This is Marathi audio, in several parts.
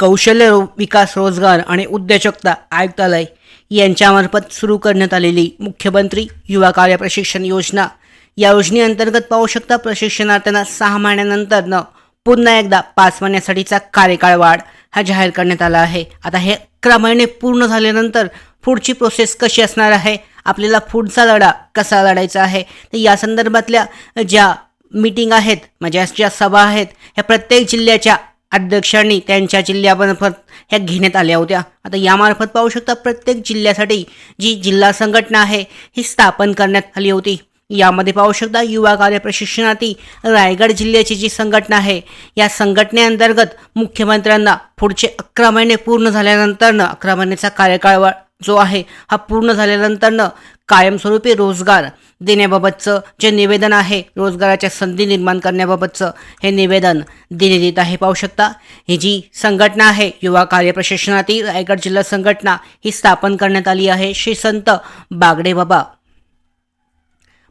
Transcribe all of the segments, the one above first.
कौशल्य रो विकास रोजगार आणि उद्योजकता आयुक्तालय यांच्यामार्फत सुरू करण्यात आलेली मुख्यमंत्री युवा कार्य प्रशिक्षण योजना. या योजनेअंतर्गत पाहू शकता प्रशिक्षणार्थ्यांना सहा महिन्यानंतरनं पुन्हा एकदा पाच महिन्यासाठीचा कार्यकाळ वाढ हा जाहीर करण्यात आला आहे. आता हे अकरा महिने पूर्ण झाल्यानंतर पुढची प्रोसेस कशी असणार आहे? आपल्याला पुढचा लढा कसा लढायचा आहे? तर या संदर्भातल्या ज्या मीटिंग आहेत म्हणजे ज्या सभा आहेत ह्या प्रत्येक जिल्ह्याच्या अध्यक्षांनी त्यांच्या जिल्ह्यामार्फत ह्या घेण्यात आल्या होत्या. आता यामार्फत पाहू शकता प्रत्येक जिल्ह्यासाठी जी जिल्हा संघटना आहे ही स्थापन करण्यात आली होती. यामध्ये पाहू शकता युवा कार्य प्रशिक्षणार्थी रायगड जिल्ह्याची जी संघटना आहे या संघटनेअंतर्गत मुख्यमंत्र्यांना पुढचे अकरा महिने पूर्ण झाल्यानंतरनं अकरा महिन्याचा कार्यकाळ जो आहे हा पूर्ण झाल्यानंतरनं कायमस्वरूपी रोजगार देण्याबाबतचं जे निवेदन आहे रोजगाराच्या संधी निर्माण करण्याबाबतचं हे निवेदन देण्यात येत आहे. पाहू शकता ही जी संघटना आहे युवा कार्य प्रशिक्षणार्थी रायगड जिल्हा संघटना ही स्थापन करण्यात आली आहे. श्री संत बागडे बाबा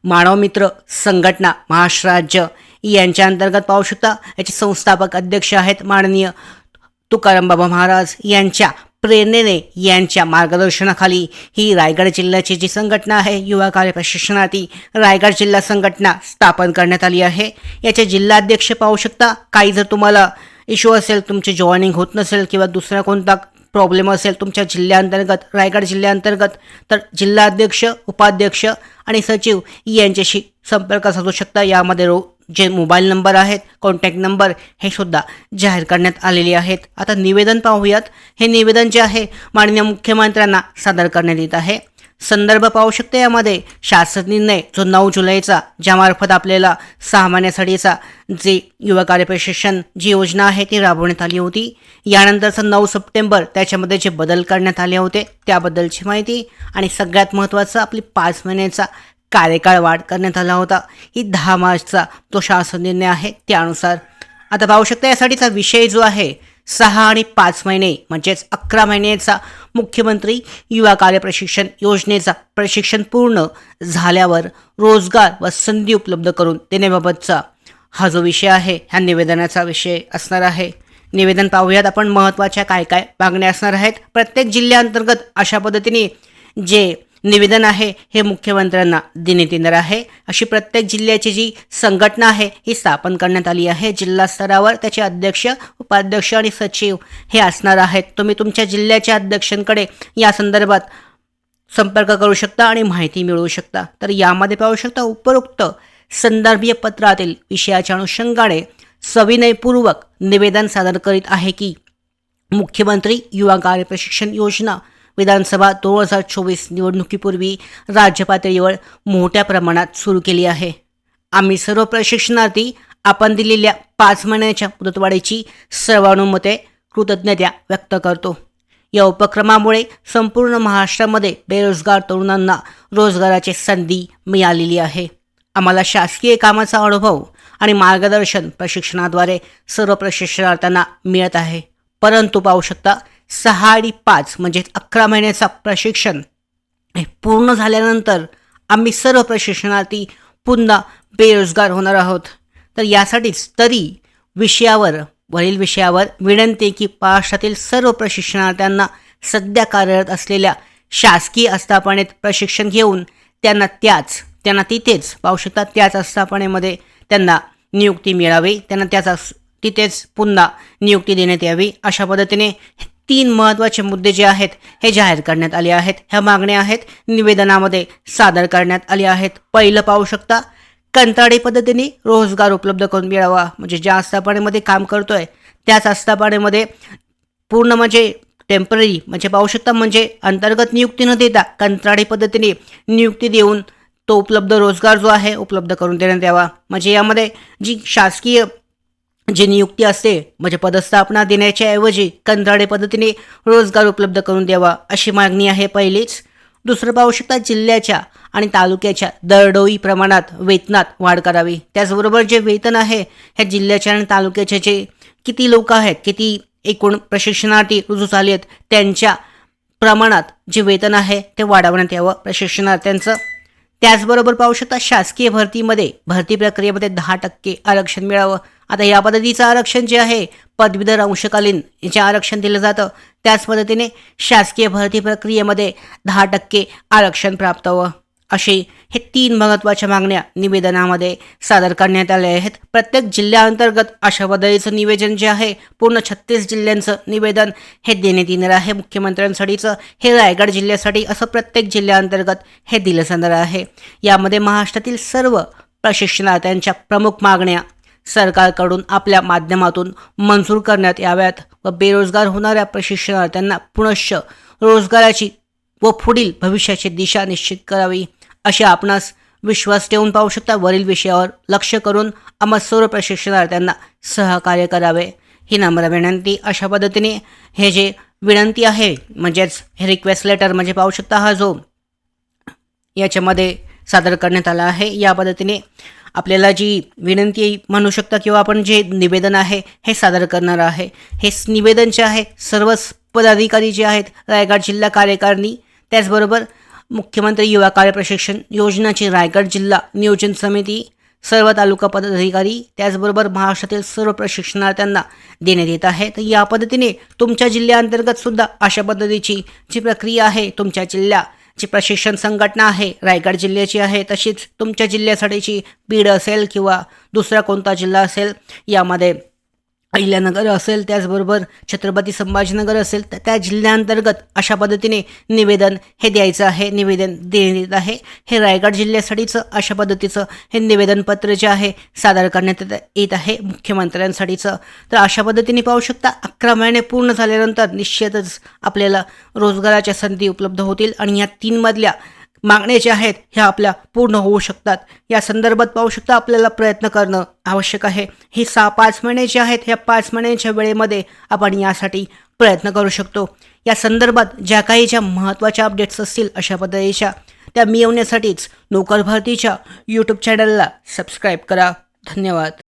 मानवमित्र संघटना महाराष्ट्र राज्य यांच्या अंतर्गत पाहू शकता याचे संस्थापक अध्यक्ष आहेत माननीय तुकाराम बाबा महाराज यांच्या प्रेरणेने यांच्या मार्गदर्शनाखाली ही रायगड जिल्ह्याची जी संघटना आहे युवा कार्य प्रशिक्षणार्थी रायगड जिल्हा संघटना स्थापन करण्यात आली आहे. याचे जिल्हाध्यक्ष पाहू शकता. काही जर तुम्हाला इश्यू असेल तुमचे जॉईनिंग होत नसेल किंवा दुसरा कोणता प्रॉब्लेम असेल तुमच्या जिल्ह्याअंतर्गत रायगड जिल्ह्याअंतर्गत तर जिल्हाध्यक्ष उपाध्यक्ष आणि सचिव यांच्याशी संपर्क साधू शकता. यामध्ये रो जे मोबाईल नंबर आहेत कॉन्टॅक्ट नंबर हे सुद्धा जाहीर करण्यात आलेले आहेत. आता निवेदन पाहूयात. हे निवेदन जे आहे माननीय मुख्यमंत्र्यांना सादर करण्यात येत आहे. संदर्भ पाहू शकते यामध्ये शासन निर्णय जो नऊ जुलैचा ज्यामार्फत आपल्याला सहा महिन्यासाठीचा जे युवा कार्य प्रशिक्षण जी योजना आहे ती राबवण्यात आली होती. यानंतरचं नऊ सप्टेंबर त्याच्यामध्ये जे बदल करण्यात आले होते त्याबद्दलची माहिती आणि सगळ्यात महत्त्वाचं आपली पाच महिन्याचा कार्यकाळ वाढ करण्यात आला होता. ही दहा मार्चचा जो शासन निर्णय आहे त्यानुसार. आता पाहू शकता यासाठीचा विषय जो आहे सहा आणि पाच महिने म्हणजेच अकरा महिन्याचा मुख्यमंत्री युवा कार्य प्रशिक्षण योजनेचा प्रशिक्षण पूर्ण झाल्यावर रोजगार व संधी उपलब्ध करून देण्याबाबतचा हा जो विषय आहे ह्या निवेदनाचा विषय असणार आहे. निवेदन पाहूयात आपण महत्त्वाच्या काय काय मागण्या असणार आहेत. प्रत्येक जिल्ह्याअंतर्गत अशा पद्धतीने जे निवेदन आहे हे मुख्यमंत्र्यांना देण्यात येणार आहे. अशी प्रत्येक जिल्ह्याची जी संघटना आहे ही स्थापन करण्यात आली आहे. जिल्हा स्तरावर त्याचे अध्यक्ष उपाध्यक्ष आणि सचिव हे असणार आहेत. तुम्ही तुमच्या जिल्ह्याच्या अध्यक्षांकडे या संदर्भात संपर्क करू शकता आणि माहिती मिळवू शकता. तर यामध्ये पाहू शकता उपरोक्त संदर्भीय पत्रातील विषयाच्या अनुषंगाने सविनयपूर्वक निवेदन सादर करीत आहे की मुख्यमंत्री युवा कार्य प्रशिक्षण योजना विधानसभा दोन हजार चोवीस निवडणुकीपूर्वी राज्यपातळीवर मोठ्या प्रमाणात सुरू केली आहे. आम्ही सर्व प्रशिक्षणार्थी आपण दिलेल्या पाच महिन्याच्या मुदतवाढीची सर्वानुमते कृतज्ञता व्यक्त करतो. या उपक्रमामुळे संपूर्ण महाराष्ट्रामध्ये बेरोजगार तरुणांना रोजगाराची संधी मिळालेली आहे. आम्हाला शासकीय कामाचा अनुभव आणि मार्गदर्शन प्रशिक्षणाद्वारे सर्व प्रशिक्षणार्थ्यांना मिळत आहे. परंतु पाहू शकता सहा आणि पाच म्हणजे अकरा महिन्याचा प्रशिक्षण हे पूर्ण झाल्यानंतर आम्ही सर्व प्रशिक्षणार्थी पुन्हा बेरोजगार होणार आहोत. तर यासाठीच तरी विषयावर वरील विषयावर विनंती की महाराष्ट्रातील सर्व प्रशिक्षणार्थ्यांना सध्या कार्यरत असलेल्या शासकीय आस्थापनेत प्रशिक्षण घेऊन त्यांना त्याच त्यांना तिथेच पाहू शकता त्याच आस्थापनेमध्ये त्यांना नियुक्ती मिळावी त्यांना त्याचा तिथेच पुन्हा नियुक्ती देण्यात यावी अशा पद्धतीने तीन महत्त्वाचे मुद्दे जे आहेत हे जाहीर करण्यात आले आहेत. ह्या मागण्या आहेत निवेदनामध्ये सादर करण्यात आले आहेत. पहिलं पाहू शकता कंत्राडी पद्धतीने रोजगार उपलब्ध करून मिळावा. म्हणजे ज्या आस्थापनेमध्ये काम करतोय त्याच आस्थापनेमध्ये पूर्ण म्हणजे टेंपररी म्हणजे पाहू शकता म्हणजे अंतर्गत नियुक्ती न देता कंत्राडी पद्धतीने नियुक्ती देऊन तो उपलब्ध रोजगार जो आहे उपलब्ध करून देण्यात यावा. म्हणजे यामध्ये जी शासकीय जी नियुक्ती असते म्हणजे पदस्थापना देण्याच्या ऐवजी कंत्राडे पद्धतीने रोजगार उपलब्ध करून द्यावा अशी मागणी आहे पहिलीच. दुसरं पाहू शकता जिल्ह्याच्या आणि तालुक्याच्या दरडोई प्रमाणात वेतनात वाढ करावी. त्याचबरोबर जे वेतन आहे ह्या जिल्ह्याच्या आणि तालुक्याचे जे किती लोक आहेत किती एकूण प्रशिक्षणार्थी रुजू झाले आहेत त्यांच्या प्रमाणात जे वेतन आहे ते वाढवण्यात यावं प्रशिक्षणार्थ्यांचं. त्याचबरोबर पाहू शकता शासकीय भरतीमध्ये भरती प्रक्रियेमध्ये दहा टक्के आरक्षण मिळावं. आता या पद्धतीचं आरक्षण जे आहे पदवीधर अंशकालीन याचे आरक्षण दिलं जातं. त्याच पद्धतीने शासकीय भरती प्रक्रियेमध्ये दहा टक्के आरक्षण प्राप्त व्हावं. असे हे तीन महत्त्वाच्या मागण्या निवेदनामध्ये सादर करण्यात आल्या आहेत. प्रत्येक जिल्ह्याअंतर्गत अशा बदलीचं निवेदन जे आहे पूर्ण छत्तीस जिल्ह्यांचं निवेदन हे देण्यात येणार आहे. मुख्यमंत्र्यांसाठीचं हे रायगड जिल्ह्यासाठी असं प्रत्येक जिल्ह्याअंतर्गत हे दिलं जाणार आहे. यामध्ये महाराष्ट्रातील सर्व प्रशिक्षणार्थ्यांच्या प्रमुख मागण्या सरकारकडून आपल्या माध्यमातून मंजूर करण्यात याव्यात व बेरोजगार होणाऱ्या प्रशिक्षणार्थ्यांना पुनश्च रोजगाराची व पुढील भविष्याची दिशा निश्चित करावी. असे आपणास विश्वास ठेवून पाहू शकता. वरील विषयावर लक्ष करून आम्हा सर्व प्रशिक्षणार्थ्यांना सहकार्य करावे. ही नम्र विनंती. अशा पद्धतीने हे जे विनंती आहे म्हणजेच हे रिक्वेस्ट लेटर म्हणजे पाहू शकता हा जो याच्यामध्ये सादर करण्यात आला आहे या पद्धतीने आपल्याला जी विनंती म्हणू शकता किंवा आपण जे निवेदन आहे हे सादर करणार आहे. हे निवेदन जे आहे सर्वच पदाधिकारी जे आहेत रायगड जिल्हा कार्यकारिणी त्याचबरोबर मुख्यमंत्री युवा कार्य प्रशिक्षण योजनाची रायगड जिल्हा नियोजन समिती सर्व तालुका पदाधिकारी त्याचबरोबर महाराष्ट्रातील सर्व प्रशिक्षणार्थ्यांना देण्यात येत आहे तर या पद्धतीने तुमच्या जिल्ह्याअंतर्गत सुद्धा अशा पद्धतीची जी प्रक्रिया आहे तुमच्या जिल्ह्या जी प्रशिक्षण संघटना आहे रायगड जिल्ह्याची आहे तशीच तुमच्या जिल्ह्यासाठीची बीड असेल किंवा दुसरा कोणता जिल्हा असेल यामध्ये अहिल्यानगर असेल त्याचबरोबर छत्रपती संभाजीनगर असेल तर त्या जिल्ह्याअंतर्गत अशा पद्धतीने निवेदन हे द्यायचं आहे निवेदन देण्यात येत आहे. हे रायगड जिल्ह्यासाठीचं अशा पद्धतीचं हे निवेदनपत्र जे आहे सादर करण्यात येत- येत आहे मुख्यमंत्र्यांसाठीचं. तर अशा पद्धतीने पाहू शकता अकरा महिने पूर्ण झाल्यानंतर निश्चितच आपल्याला रोजगाराच्या संधी उपलब्ध होतील आणि या तीनमधल्या मागण्या ज्या आहेत ह्या आपल्या पूर्ण होऊ शकतात. या संदर्भात पाहू शकता आपल्याला प्रयत्न करणं आवश्यक आहे. ही सहा पाच महिने जे आहेत ह्या पाच महिन्यांच्या वेळेमध्ये आपण यासाठी प्रयत्न करू शकतो. या संदर्भात ज्या काही ज्या महत्त्वाच्या अपडेट्स असतील अशा पद्धतीच्या त्या मिळवण्यासाठीच नोकर भरतीच्या यूट्यूब चॅनलला सबस्क्राईब करा. धन्यवाद.